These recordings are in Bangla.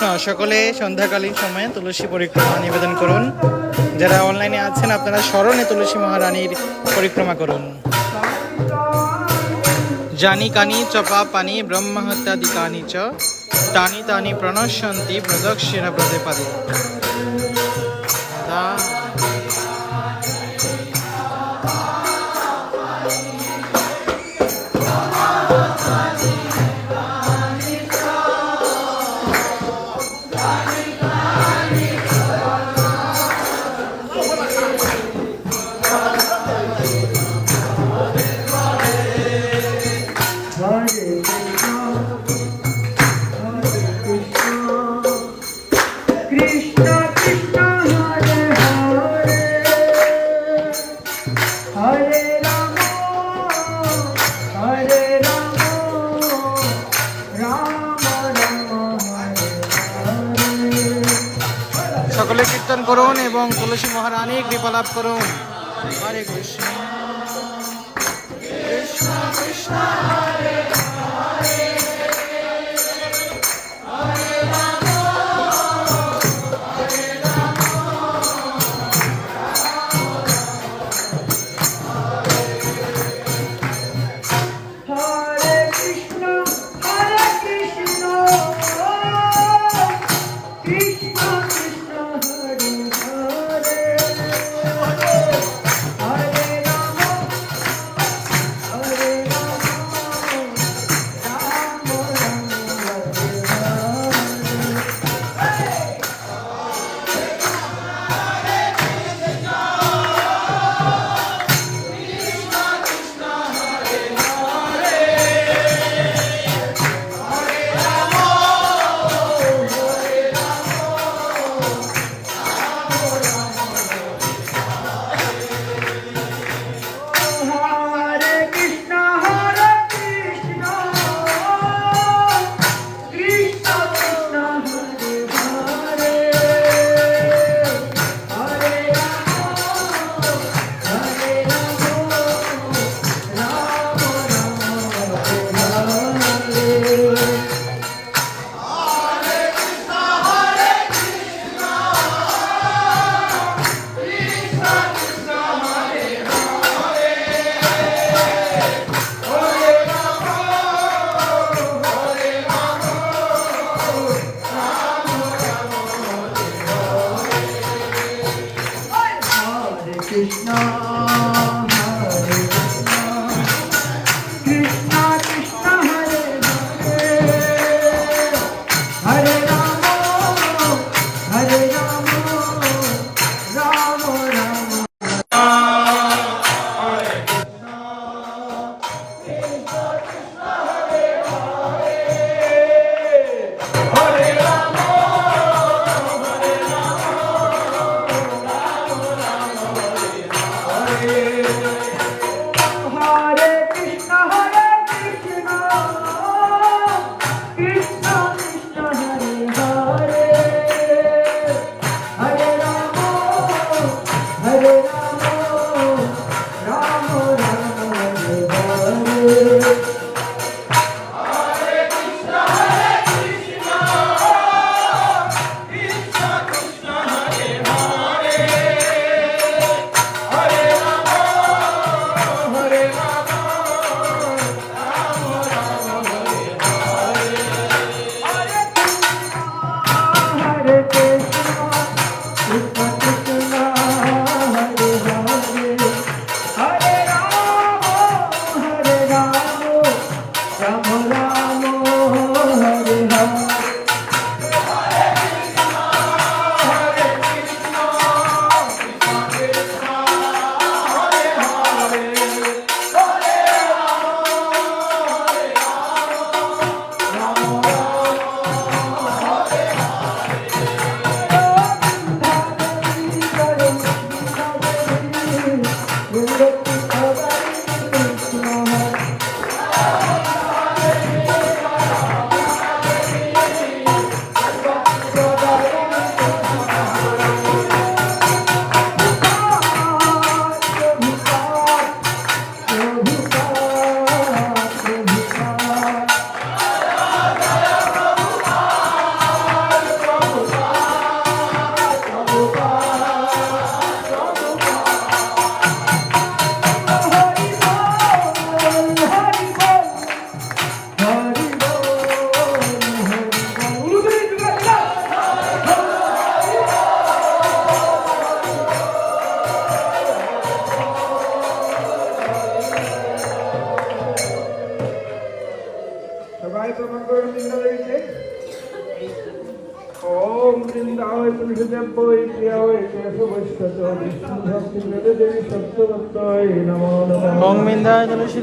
কৃষ্ণ সকলে সন্ধ্যাকালীন সময়ে তুলসী পরিক্রমা নিবেদন করুন। যারা অনলাইনে আছেন, আপনারা স্মরণে তুলসী মহারানীর পরিক্রমা করুন। জানি কানি চপা পানি ব্রহ্মহত্যাদি কানি চ তানি টানি প্রণশন্তি প্রদক্ষিণা প্রদে পাদে ਕਰੋ। ਹਰੇ ਕ੍ਰਿਸ਼ਨ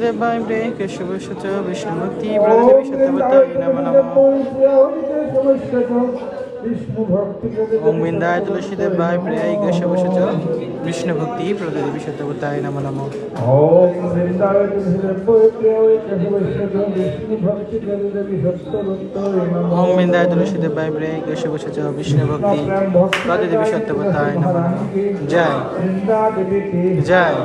দিব্যৈ প্রিয়ৈ কেশবৈষ্ণত বিষ্ণু ভক্তি প্রদে দেবী সত্যবতায় নম নমঃ। ওং বিন্দায় তুলসী দেবায় প্রে কেশব সচ বিষ্ণু ভক্তি প্রদেবী সত্যবতায় নমো নমঃ। বিষ্ণু ভক্তি প্রদে ওং বিন্দায় তুলসী দেবায় প্রে কেশব সচ বিষ্ণু ভক্তি প্রদেবী সত্যবতায় নমো ওম বৃন্দায় বিষ্ণু ভক্তি প্রদে দেবী সত্যবত্তৈ নমো। ওং বিন্দায় তুলসী দেবায় প্রে কেশব সচ বিষ্ণু ভক্তি প্রদেবী সত্যবতায় নমো জয়। জয়।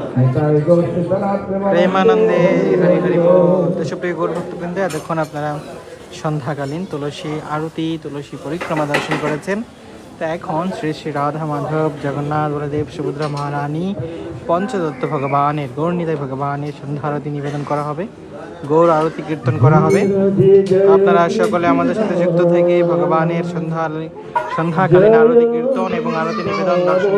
প্রেমানন্দে হরি হরি বল। তো সুপ্রিয় গৌর ভক্তবৃন্দ এতক্ষণ আপনারা সন্ধ্যাকালীন তুলসী আরতি, তুলসী পরিক্রমা দর্শন করেছেন। তো এখন শ্রী শ্রী রাধা মাধব, জগন্নাথ, বলদেব, সুভদ্রা মহারানী, পঞ্চদত্ত ভগবানের গৌরনিতাই ভগবানের সন্ধ্যা আরতি নিবেদন করা হবে। গৌর আরতি কীর্তন করা হবে। আপনারা সকলে আমাদের সাথে যুক্ত থেকে ভগবানের সন্ধ্যা, সন্ধ্যাকালীন আরতি কীর্তন এবং আরতি নিবেদন দর্শন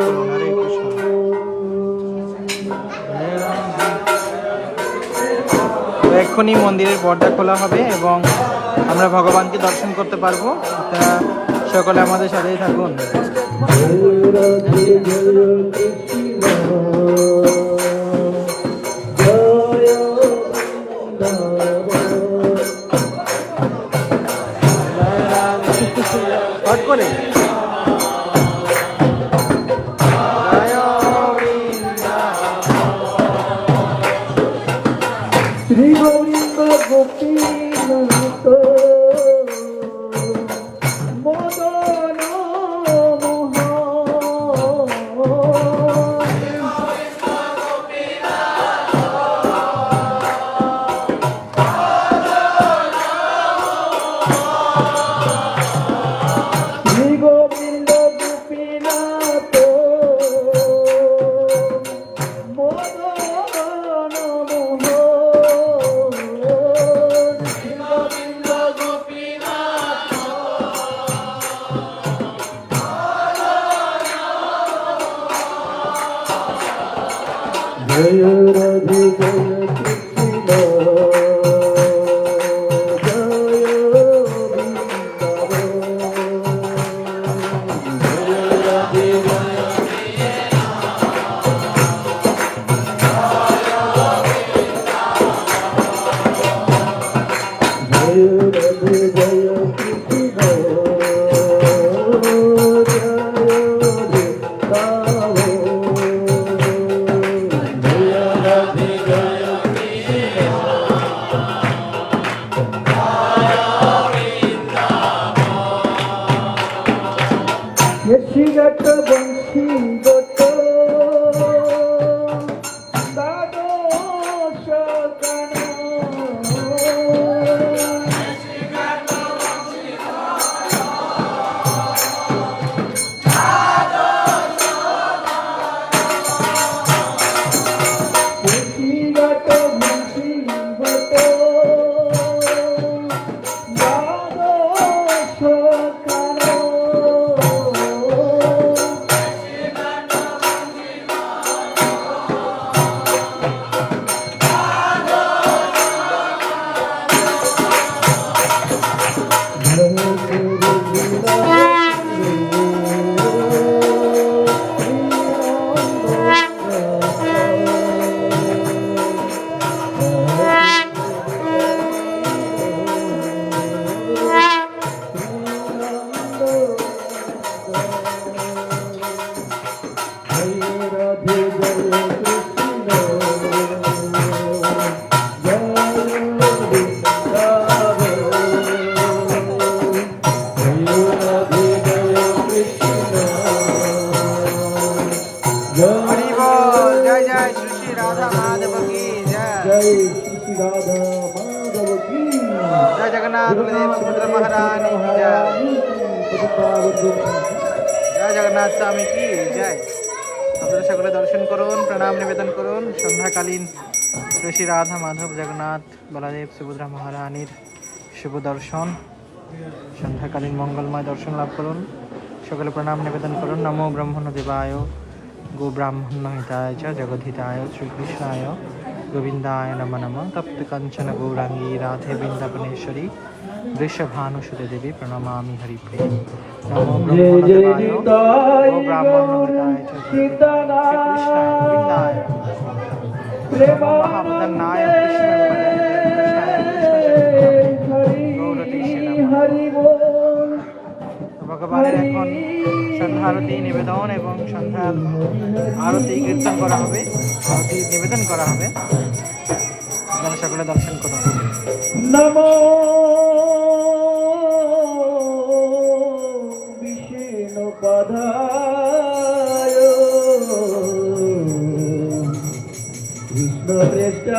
এক্ষুনি মন্দিরের পর্দা খোলা হবে এবং আমরা ভগবানকে দর্শন করতে পারব। তা সকলে আমাদের সাথেই থাকুন। জগন্নাথ সুভদ্রা মহারানী জয়। জগন্নাথ স্বামী কি জয়। আপনারা সকলে দর্শন করুন প্রণাম নিবেদন করুন। সন্ধ্যাকালীন শ্রী রাধা মাধব জগন্নাথ বলদেব সুভদ্রা মহারানীর শুভ দর্শন। সন্ধ্যাকালীন মঙ্গলময় দর্শন লাভ করুন। সকলে প্রণাম নিবেদন করুন। নমো ব্রহ্মণ দেবায় গো ব্রাহ্মণ হিতায় চ জগদ্ধিতায় শ্রীকৃষ্ণায় গোবিন্দায় নম নম। তপ্ত কঞ্চন গৌরাঙ্গী রাধে বৃন্দাবনেশ্বরী বৃষভানুসুতে দেবী প্রণমামি হরিপ্রে নমো হরি হরি ভগবানের এখন সন্ধ্যা আরতি নিবেদন এবং সন্ধ্যা আরতি কীর্তন করা হবে, আরতি নিবেদন করা হবে। আপনারা সকলে দর্শন করুন। নমো বিষ্ণু পদায় কৃষ্ণ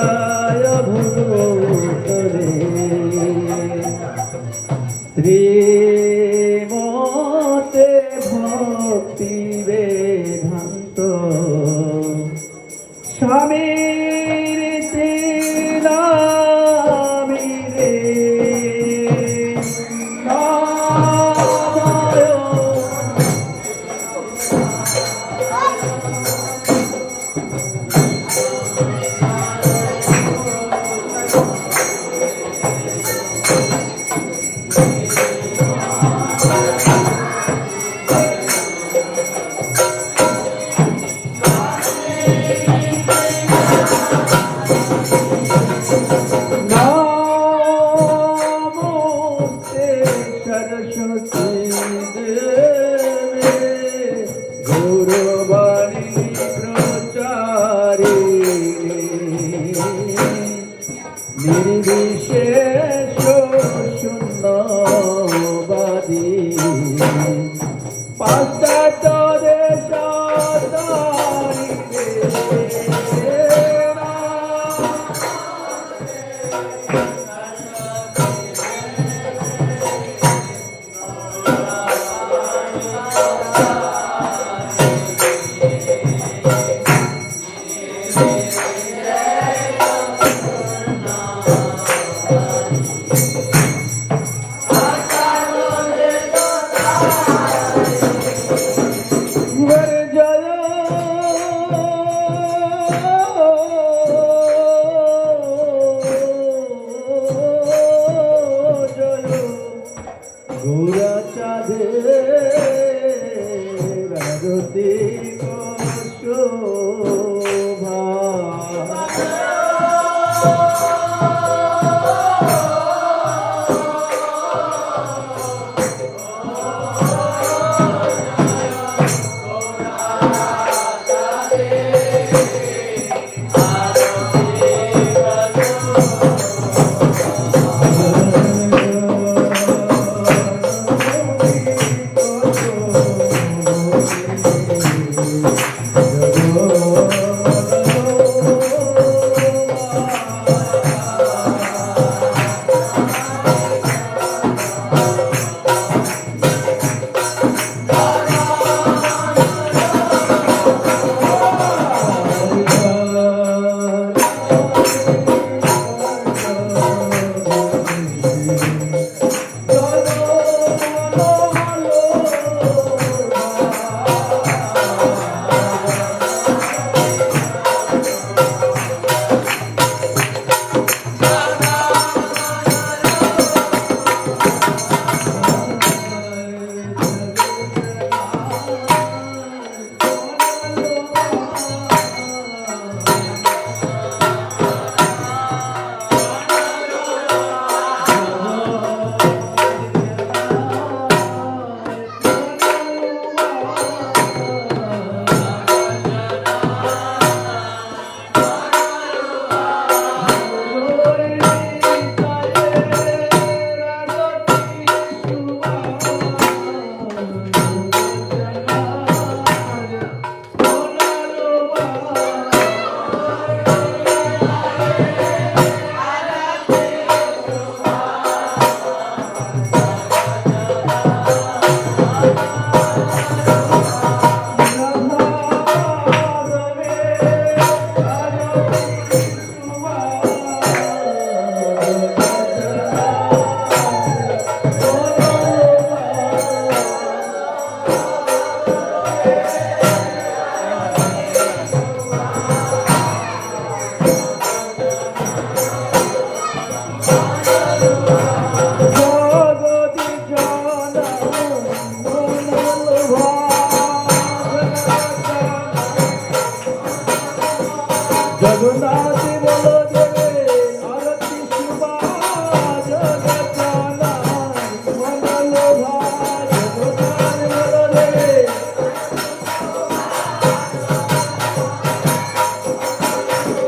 Ready.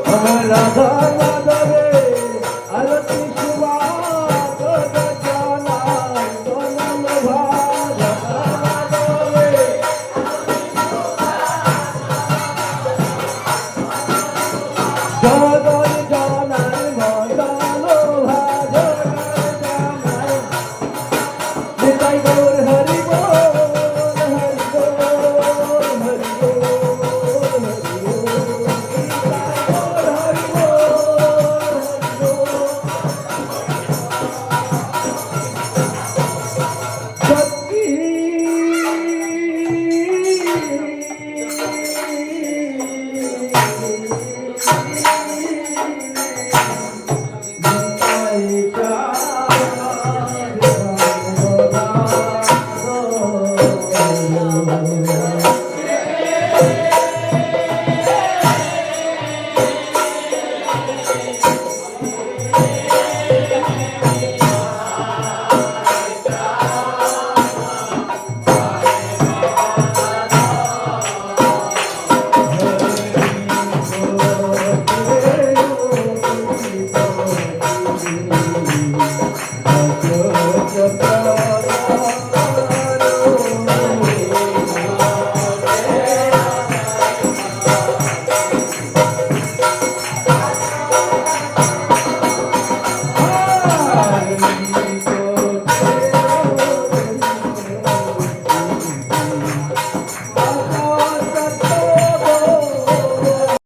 আমার রাধা